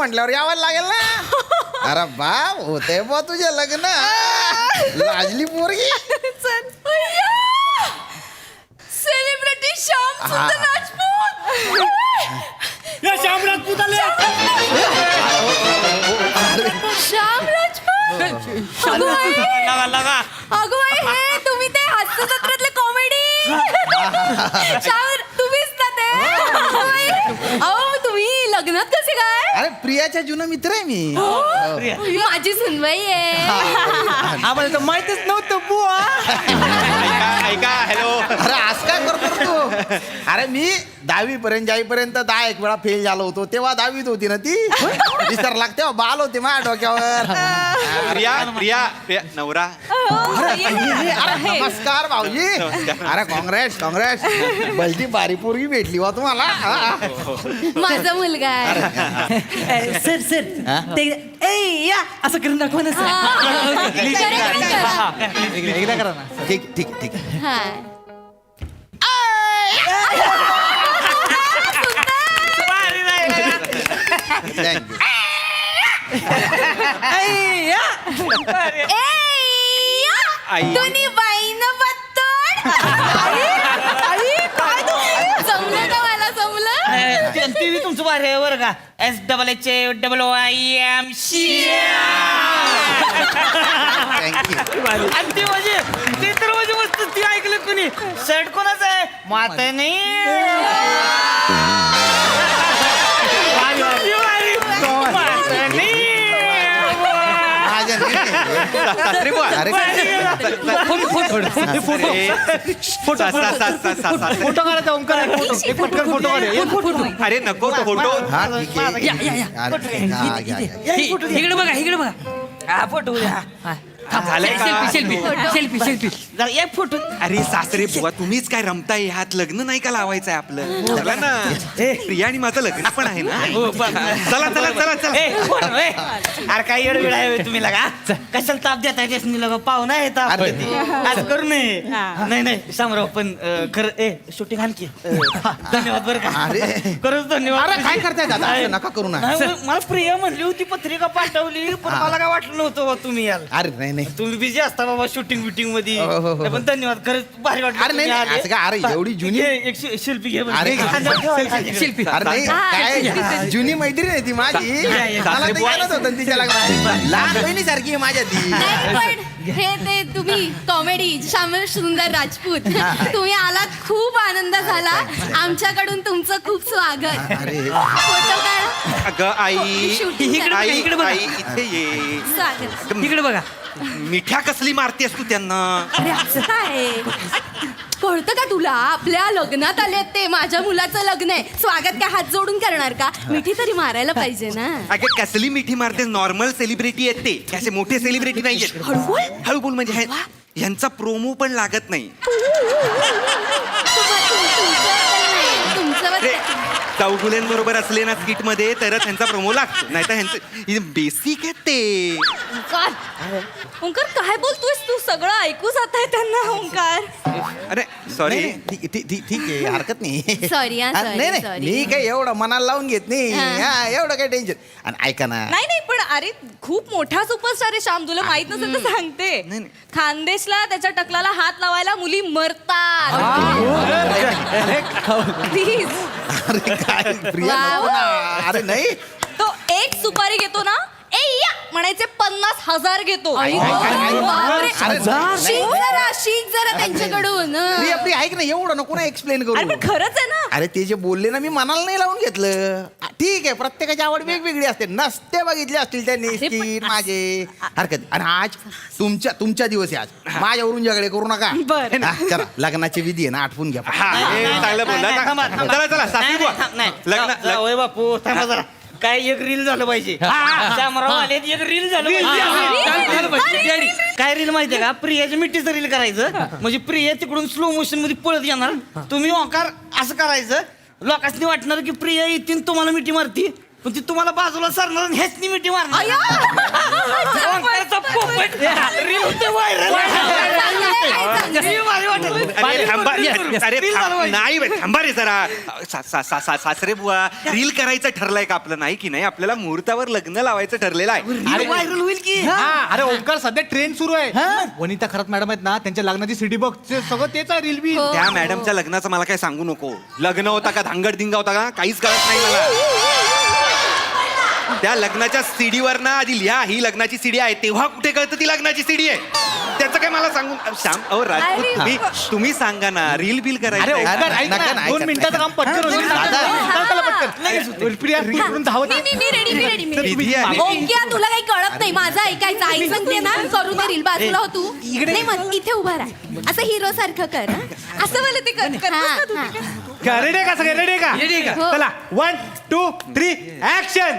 म्हटल्यावर यावं लागेल ना. अरे बाप होते बा तुझे लग्न. लाजली पोरगी. सेलिब्रिटी श्याम सुंदर हा. राजपूत. या श्याम राजपूत. आले श्याम राजपूत. अगं बाई, लगा लगा. अगं बाई, हे तुम्ही ते हास्य जत्रेतले कॉमेडी श्याम तुम्हीच ना ते. अगं बाई, अहो तुम्ही लग्नात कसे काय? अरे प्रियाच्या जुना मित्र आहे मी. ही? माझी सुनबाई आहे. आम्हाला तर माहितीच नव्हतं बुवा. ऐका ऐका हॅलो अरे आज काय करतो रे तू? अरे मी दहावी पर्यंत जाईपर्यंत दहा एक वेळा फेल झालो होतो. तेव्हा दहावीत होती ना ती? विसर लागते बाल होते माझ्या डोक्यावर. प्रिया प्रिया प्रिया नवरा. अरे नमस्कार भाऊजी. अरे काँग्रेस काँग्रेस भलती बारी पोरगी भेटली वा तुम्हाला. हा, हा. माझा मुलगा आहे सर सर? ते ए या असं करून दाखवा ना हा. सर. एकदा करा ना ठीक ठीक ठीक. थँक्यू ए, या. आई. दोन्ही बाईनं बत्तड. जमलं का मला जमलं टीव्ही तुमचं भारी आहे बरं का. S double H A double I M C thank you आणि ते म्हणजे ते तर म्हणजे मस्त ती ऐकलं कोणी. शर्ट कोणाचं आहे? माता नाही अरे फोटो काढायचा ओंकार एक पटकन फोटो काढ अरे नको फोटो हा ठीक आहे या, या, या. अरे, हा, घ्या, घ्या. इकडे बघा इकडे बघा हा photo selfie selfie selfie photo. अरे सासरे बुवा तुम्हीच काय रमताय? ह्यात लग्न नाही का लावायचंय आपलं? चला ना. प्रिया आणि माझं लग्न पण आहे ना? चला चला चला चला. ए. अरे काय वेळ आहे तुम्ही लगा? कशाला ताप देताय त्यासनी लगा? पाहुणा आहे ताप. देते. आज करू नये. नाही नाही शामराव पण खरं ए शूटिंग आणखी धन्यवाद बरं का. अरे. खरंच धन्यवाद. अरे, काय करताय दादा? नका करू ना. मला प्रिया म्हणली होती पत्रिका पाठवली पण मला काय वाटलं नव्हतं तुम्ही याल. अरे नाही. नाही तुम्ही बिझी असता बाबा शूटिंग बिटिंगमध्ये हो, हो, हो. पण धन्यवाद खरंच भारी वाटलं अरे, नाही, तुम्ही नाही, आले. असं काय, अरे, एवढी जुनी- एक शि- शिल्पी घे बरं. अरे, खांद्यावर ठेवा, खांद्यावर. शिल्पी. अरे नाही काय जुनी मैत्रीण आहे ती माझी या, या. मला ते बुवा. कळत होतं तिच्या लग्नात लहान बहिणी सारखी आहे माझ्या ती नाही पण हे ते तुम्ही कॉमेडी श्यामल सुंदर राजपूत तुम्ही आलात खूप आनंद झाला आमच्याकडून तुमचं खूप स्वागत अरे फोटो काढा अगं आई Shooting इकडे करा. आई इकडे बघा. आई इथे ये स्वागत इकडे बघा मिठ्या कसली मारतेस तू त्यांना? अरे असं काय? कळतं का तुला? आपल्या लग्नात आले ते. माझ्या मुलाचं लग्न आहे. स्वागत काय हात जोडून करणार का? मिठी तरी मारायला पाहिजे ना. अगं कसली मिठी मारतेस नॉर्मल सेलिब्रिटी आहेत ते. असे मोठे सेलिब्रिटी नाही आहेत हळू बोल. हळू बोल म्हणजे हे- ह्यांचा प्रोमो पण लागत नाही. तुमचं चौगुल्यांबरोबर असले ना स्किटमध्ये तरच ह्यांचा प्रोमो लागतो. नाही तर ह्यांचं बेसिक आहे ते. ओंकार ओंकार काय बोलतोयस तू? सगळं ऐकू जात आहे त्यांना ओंकार अरे सॉरी नाही, नाही, ठीक आहे हरकत नाही. Sorry, हा, हा, sorry, नाही नाही sorry. मी काय एवढं मनाला लावून घेत नाही. हा. एवढं काय टेन्शन आणि ऐका ना. नाही नाही पण अरे खूप मोठा सुपरस्टार आहे श्याम. तुला माहीत नसेल तर सांगते. खानदेशला त्याच्या टकलाला हात लावायला मुली मरतात. प्लीज अरे काय प्रिया. नको ना. अरे नाही तो एक सुपारी घेतो ना ए या म्हणायचे पन्नास हजार घेतो. आई गं, बापरे. अरे नाही. शिक जरा शिक जरा त्यांच्याकडून. प्रिया ऐक ना एवढं नको ना एक्सप्लेन अरे करू पण खरंच आहे ना. अरे ते जे बोलले ना मी मनाला नाही लावून घेतलं. आ, ठीक आहे प्रत्येकाची आवड वेगवेगळी असते. नसते बघितले असतील त्यांनी पण- माझे. हरकत नाही. आणि आज तुमच्या तुमच्या दिवस आहे आज. माझ्यावरून झगडे करू नका. बरं. हा, चला लग्नाची विधी आहे ना आठवून घ्या. हा हे चांगलं बोलला. चला चला सासरी बुवा. लग्न बापू थांबा जरा. काय एक रील झालं पाहिजे. एक रील झालं पाहिजे. काय रील माहितीये का? प्रियाच्या मिठीचं रील करायचं. म्हणजे प्रिया तिकडून स्लो मोशनमध्ये पळत येणार. तुम्ही ओंकार असं करायचं. लोकांनी वाटणार की प्रिया येतील तुम्हाला मिठी मारती. पण ती तुम्हाला बाजूला सरणार आणि ह्याचनी मिठी मारणार. ओंकारचा पोपट. रील होते व्हायरल चांगलं आहे, चांगलं आहे. भारी वाटेल अरे थांबा Reel करू. अरे Reel थांब- झालं पाहिजे. नाही बे, थांबा रे जरा. सा- सा- सा- सा- सासरे बुवा रील करायचं ठरलंय का आपलं? नाही की नाही? आपल्याला मुहूर्तावर लग्न लावायचं ठरलेलं आहे. अरे व्हायरल होईल की? हा. अरे ओंकार सध्या ट्रेन सुरू आहे. वनिता खरंच मॅडम आहेत ना त्यांच्या लग्नाची सिटी बघ ते सगळं तेच आहे रील बी त्या मॅडमच्या लग्नाचं मला काय सांगू नको. लग्न होता का धांगड दिंगा होता का? काहीच कळत नाही मला. त्या लग्नाच्या सीडीवर ना आधी लिहा ही लग्नाची सीडी आहे. तेव्हा कुठे कळतं ती लग्नाची सीडी आहे? त्याचं काय मला सांगून सांग अहो राजपूत अरे तुम्ही तुम्ही सांगा ना रील बिल अरे करायचं ओंकार अरे, ऐक नका ना ना, दोन ऐका, मिनिटाचं काम पटकन होईल. दादा. सांगा. त्याला पटकन. प्रिया रील करून धावत मी मी मी रेडी मी रेडी मी रेडी विधी आहे. ओंकिया तुला काही कळत नाही. माझं ऐकायचं आई सांगते ना करू दे रील बाजूला हो तू नाही मग इथे उभा राहा. असं हिरो सारखं कर हं? असं मला ते कर कर. रेडी आहे का सगळे? रेडी आहे का? आहे का? चला. वन टू थ्री ऍक्शन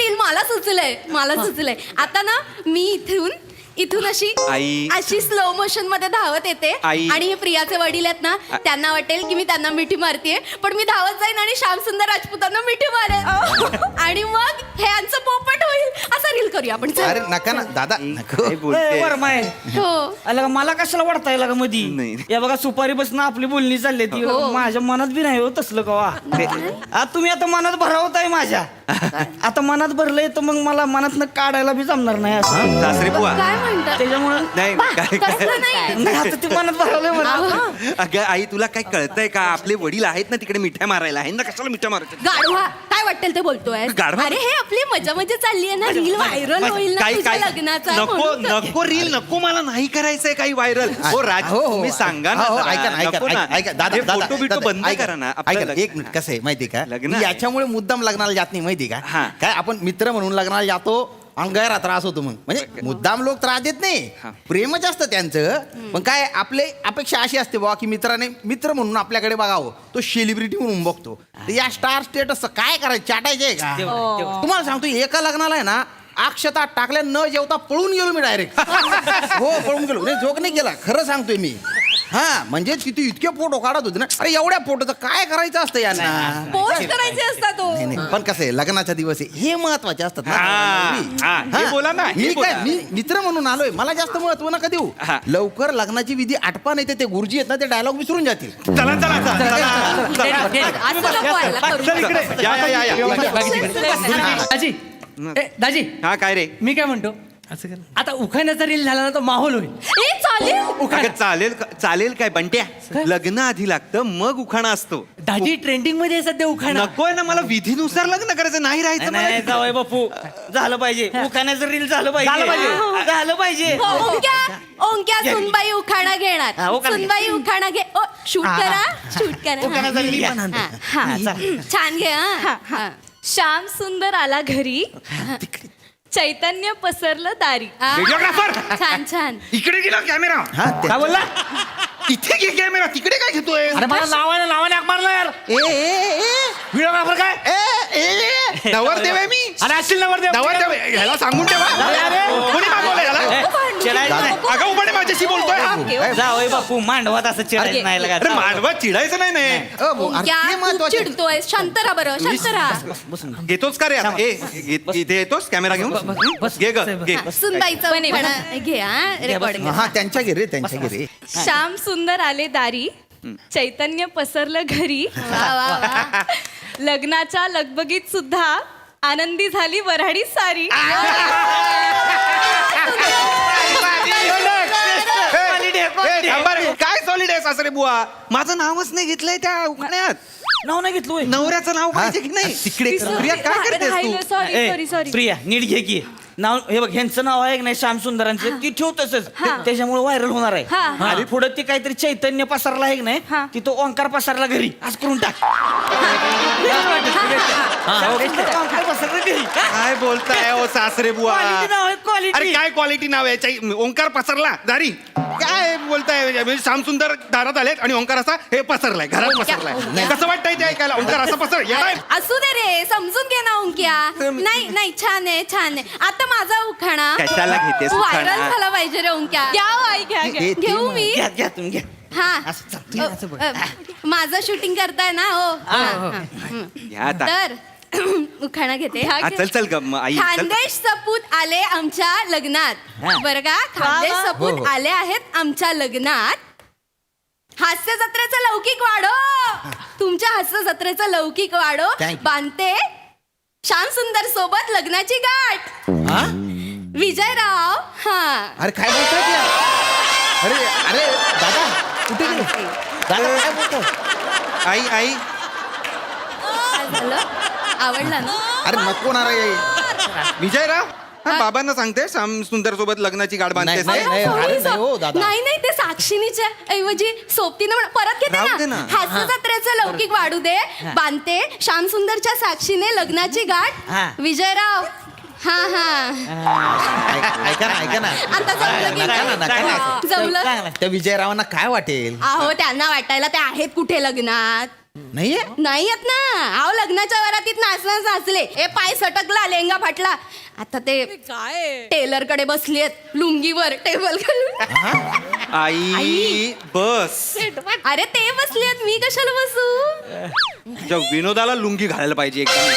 मला सुचलंय मला सुचलंय. आता ना मी इथून इथून अशी आई. अशी स्लो मोशनमध्ये धावत येते. आई. आणि हे प्रियाचे वडील आहेत ना त्यांना वाटेल की मी त्यांना मिठी मारतेय पण मी धावत जाईन आणि श्याम सुंदर राजपूतांना मिठी मारेल आणि मग हे यांचं पोपट होईल. असा रील करूया आपण. चल. अरे नका ना दादा नको. काय बोलते. हो. मला कशाला वाटताय का मधी? नाही. या बघा सुपारी बसून आपली बोलणी चालली ती. हो. माझ्या मनात बी नाही हो तसलं कवा. आ, तुम्ही आता मनात भरावताय माझ्या. आता मनात भरलंय तर मग मला मनातनं काढायला बी जमणार नाही असं. सासरे बुवा. काय म्हणतात? त्याच्यामुळं नाही बा, काय तसलं नाही. नाही आता ते मनात भरवलंय मला अहो, अगं आई तुला काय कळतंय का? आपले वडील आहेत ना तिकडे मिठ्या मारायला. आहे ना कशाला मिठ्या मारायच्या गाढवा काय वाटेल ते बोलतोय? गाढवा? अरे हे आपली मजा मजा चालली आहे ना. रील व्हायरल होईल ना काय तुझ्या काय लग्नाचा नको म्हणून तर- नको रील नको मला नाही करायचंय काही व्हायरल हो राज हो, हो, तुम्ही सांगा ना हो, हो, जरा. ऐका ना, ऐका नको ना, ना. ऐका- ऐका. दादा हे दादा फोटो बिटो दादा, बंद ऐका करा ना. ऐका एक मिनिट कसं आहे माहिती का? लग्न मी आहे. याच्यामुळे मुद्दाम लग्नाला जात नाही माहिती का? हा. काय आपण मित्र म्हणून लग्नाला जातो अंगायरा त्रास होतो मग म्हणजे मुद्दाम लोक त्रास देत नाही. हा. प्रेमच असतं त्यांचं. पण काय आपले अपेक्षा अशी असते बाबा की मित्राने मित्र म्हणून आपल्याकडे बघावं तो सेलिब्रिटी म्हणून बघतो. तर या स्टार स्टेटस काय करायचं? चाटायचे का? तुम्हाला सांगतो एका लग्नाला आहे ना अक्षता टाकल्या न जेवता पळून गेलो मी डायरेक्ट हो पळून गेलो. नाही जोक नाही केला. खरं सांगतोय मी. हा म्हणजे तिथे इतके फोटो काढत होते ना अरे एवढ्या फोटोचं काय करायचं असतं यांना पोस्ट करायचे असतात तो नाही, नाही. पण कसं आहे लग्नाचा दिवस आहे हे महत्त्वाचे असतात ना हा. हा, हे हा. बोला ना, हे मी बोला. काय मी मित्र म्हणून आलोय मला जास्त महत्त्व नका देऊ हा. लवकर लग्नाची विधी आटपा नाही तर ते गुरुजी आहेत ना ते डायलॉग विसरून जातील चला चला चला, चला चला. असं नको व्हायला करू चल नका. इकडे या, या, या, या. दाजी ए, दाजी हा काय रे मी काय म्हणतो आता उखाण्याचा रील झाला ना तो माहोल होईल. ए चालेल. अगं, चालेल का- चालेल काय बंट्या. लग्न आधी लागतं मग उखाणा असतो. दाजी ट्रेंडिंगमध्ये आहे सध्या उखाणा. नकोय ना मला विधीनुसार लग्न करायचं नाही राहायचं मला नाही जावय बापू. झालं पाहिजे. उखाण्याचं रील झालं पाहिजे. झालं पाहिजे. हो, ओंक्या ओंक्या सुनबाई उखाणा घेणार. हा, उखाणा घे. सुनबाई उखाणा घे. ओ शूट करा शूट करा. उखाण्याचा reel घ्या. हा, हा, हा. छान घे हा, हा श्याम सुंदर आला घरी. चैतन्य पसरलं दारी! छान छान. इकडे गेला कॅमेरा. हा ते- काय बोलला? इथे घे कॅमेरा तिकडे काय घेतोय? अरे मला नावाने नावाने हाक मारला यार. ए, ए, ए, व्हिडिओग्राफर काय? ए, ए, ए. नवरदेव आहे मी. अरे असतील नवर नवरदेव. आहे. ह्याला सांगून ठेवा. कोणी मागवलं याला? चिडायचं नाही. अगं माझ्याशी बोलतोय. जावय बापू मांडवात असं चिडायचं नाही लगा मांडवा चिडायचं नाही नाही. अ, भाऊ, अरे ओंक्या ते खूप महत्त्वाचे चिडतोय. शांत राहा बरं शांत राहा घेतोच का रे आता? ए, घे- इथे येतोस? कॅमेरा घेऊन? हं? घे ग घे. सुनबाईचा हा हा त्यांच्या घे. रे त्यांच्या घे रे श्याम सुंदर आले दारी. चैतन्य पसरलं घरी. लग्नाच्या लगबगीत सुद्धा आनंदी झाली वऱ्हाडी सारी. काय सॉलिड आहे सासरे बुवा माझं नावच नाही घेतलंय त्या उखाण्यात नाव नाही घेतलं होय. नवऱ्याचं नाव पाहिजे की नाही तिकडे प्रिया काय करतेस तू सॉरी सॉरी सॉरी प्रिया नीट घे की नाव हे बघ ह्यांचं नाव आहे की नाही श्याम सुंदरांचं ती ठेव तसंच. त्याच्यामुळे व्हायरल होणार आहे. हा, हा. आणि पुढे ते काहीतरी चैतन्य पसरला आहे की नाही हा. ती तो ओंकार पसरला घरी. आज करून टाक. ओंकार पसरला घरी. काय बोलताय ओ सासरे बुवा? Quality नाव आहे, quality. अरे काय क्वालिटी नाव आहे? ओंकार पसरला दारी. काय बोलताय म्हणजे श्याम सुंदर दारात आलेत आणि ओंकार असा हे पसरलाय घरात पसरलाय. कसं वाटतंय ते ऐकायला? ओंकार असं पसर येणार असू दे रे समजून घे ना ओंक्या. नाही नाही छान आहे छान आहे. आता माझा उखाणा कशाला घेतेस उखाणा? व्हायरल झाला पाहिजे रे ओंक्या. घ्या हो घ्या घ्या. घेऊ. मी. घ्या घ्या तुम्ही घ्या. हा. असं चाल, तुम्ही असं बोल. अ, अ, माझं शूटिंग करताय ना हो. हा, हा. हं. घ्या आता. तर उखाणा घेते हा, चल चल ग म, आई चल. खानदेश सपूत आले आमच्या लग्नात. बरं का खानदेश वा, वा. हो, सपूत हो. आले आहेत आमच्या लग्नात हास्य जत्रेचं लौकिक वाढो तुमच्या हास्य जत्रेचं लौकिक वाढो Thank you. बांधते श्याम सुंदर सोबत लग्नाची गाठ हा? विजयराव हा अरे काय बोलतोय ते? अरे अरे दादा कुठे गेले दादा काय बोलतो आई आई काय झालं आवडला ना अरे नको ना रे विजयराव हा बाबांना सांगते श्याम सुंदर सोबत लग्नाची गाठ बांधतेस नाही, ते? नाही. अरे, अरे, नाही हो. दादा. नाही नाही ते साक्षिणीच्या ऐवजी सोबतीनं म्हण- परत घेते राहू दे ना ना. हास्य जत्रेचं लौकिक वाढू दे बांधते श्याम सुंदरच्या साक्षीने लग्नाची हा. गाठ विजयराव हा हा ऐक- ऐका ना ऐका ना आता जमलं की नका ना, नका ना. हा, जमलं चांगलं. त्या विजयरावांना काय वाटेल अहो त्यांना वाटायला ते आहेत कुठे लग्नात नाहीये? नाही येत ना. अहो लग्नाच्या वरातीत नाचणार नाचले ए पाय सटकला लेंगा फाटला. आता ते काय? टेलरकडे बसली लुंगीवर टेबल खालून आई बस. अरे ते बसले आहेत मी कशाला बसू? त्या विनोदाला लुंगी घालायला पाहिजे एकदम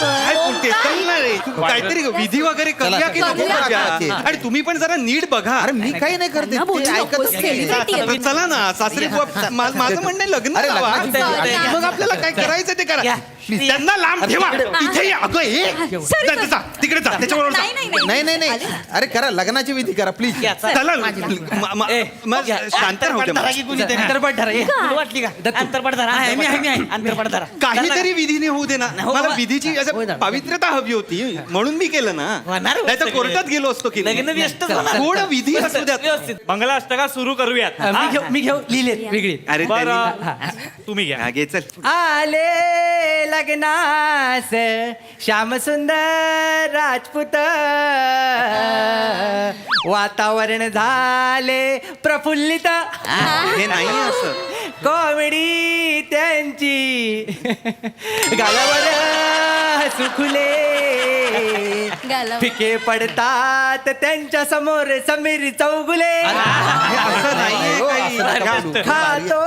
काय? चल ना रे. तू काहीतरी विधी वगैरे करूया की चला, नको चला. करूया? आणि तुम्ही पण जरा नीट बघा अरे मी काही नाही करते बोलू ते नकोस, ऐकतच नाही. celebrity आहे. तर चला ना सासरी बुवा, मा- माझं म्हणणं आहे, लग्न अरे, लावा. लग्नाची. मग आपल्याला काय करायचं ते करा या. त्यांना लांब ठेवा. इथे ये. अगं ये sorry, जा, जा, जा. तिकडे जा. त्याच्याबरोबर जा. नाही नाही नाही. नाही नाही अरे करा. लग्नाची विधी करा प्लीज चल. म- म- ए, मग या. शांत राहू दे अंतरपट धरा मला. की कुणीतरी. अंतरपट धरा, ये. तुला वाटली का अंतरपट धरा आहे, मी आहे, मी आहे. अंतरपट धरा. काहीतरी विधीने होऊ दे ना. हो, मला हो. विधीची असं ना. पावित्र्यता हवी होती. म्हणून मी केलं ना. होणार नाही तर. कोर्टात गेलो असतो की नाही. लग्न व्यस्तच होणार. थोडं विधी असू द्या व्यवस्थित. मंगलाष्टका सुरू करूयात. हा, मी घेऊ मी घेऊ. लिहिलेत वेगळी. अरे बरं. तुम्ही घ्या. हा, घे चल. आले लग्नास श्याम सुंदर राजपूत. वातावरण झाले प्रफुल्लित. हे नाही असं. कॉमेडी त्यांची. गालावर सुखले. गालावर. फिके पडतात त्यांच्यासमोर समीर चौगुले. हे असं नाहीये काही. खातो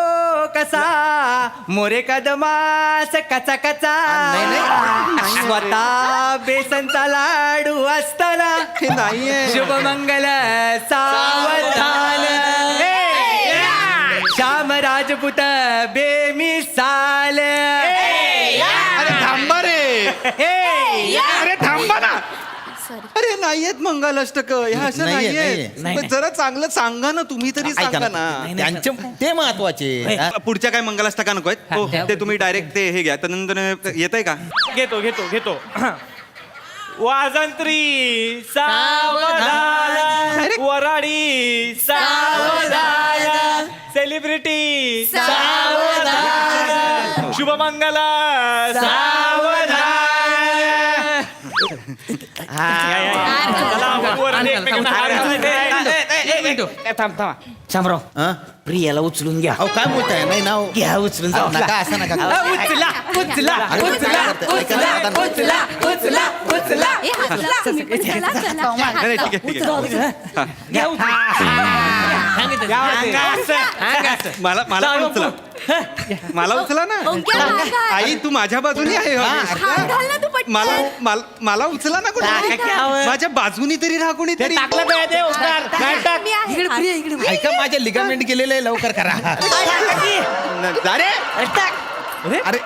कसा? मोरे कदमास कचा कचा. नाही, स्वतः बेसनचा लाडू असताना. हे नाहीये. शुभ मंगल सावधान. हे! श्याम राजपूत बेमिसाल. अरे थांबा रे हे! अरे थांबा नाहीयेत मंगलाष्टक ह्या असं नाहीये, नाहीये नाहीये. पण जरा चांगलं सांगा ना तुम्ही तरी ऐका सांगा ना. ना त्यांचे ते महत्त्वाचे. हा? पुढच्या काय मंगलाष्टका नको आहेत? हो, ते तुम्ही डायरेक्ट ते हे घ्या. त्यानंतर येत आहे का? घेतो घेतो घेतो. वाजंत्री सावधान. वराडी सावधान. सेलिब्रिटी सावधान. शुभमंगला सावधान. थांब थांबा शामराव हा? प्रियाला उचलून घ्या अहो काय बोलताय नाही ना हो. घ्या उचलून अहो, जाऊ नका असं नका करू. उचला उचला उचला उचला. उचला उचला उचला ए. तुम्ही पण चला, चला. घ्या असं. मला मला पण उचला मला उचला ना. ओंक्या, हात घाल. आई तू माझ्या बाजूने आहे हात घाल ना तू पटकन. मला मला मला उचला ना कोणी माझ्या बाजूनी तरी राहा कोणी तरी टाकलं काय ते ओंकार नाही टाक. मी आहे. ऐका माझे लिगामेंट केलेले आहे, लवकर करा. अरे अरे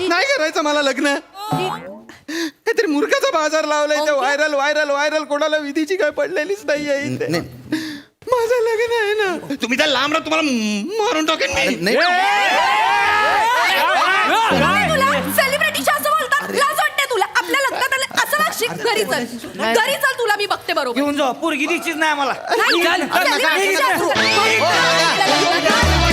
नाही करायचं मला लग्न. काहीतरी मूर्खाचा बाजार लावलाय ते व्हायरल व्हायरल व्हायरल. कोणाला विधीची काय पडलेलीच नाहीये इथे. माझं लग्न आहे ना तुम्ही त्या लांब राहा तुम्हाला मारून टाकेन मी नाही तुला सेलिब्रिटीच्या असं बोलतात लाज वाटते तुला आपल्या लग्नात आले असं वागशील घरी चल घरी चल तुला मी बघते बरोबर घेऊन जाऊ पोरगी दिसतीच नाही आम्हाला नाही, नका, नका, celebrity च्या नका. असं- हो, आपल्या लग्नात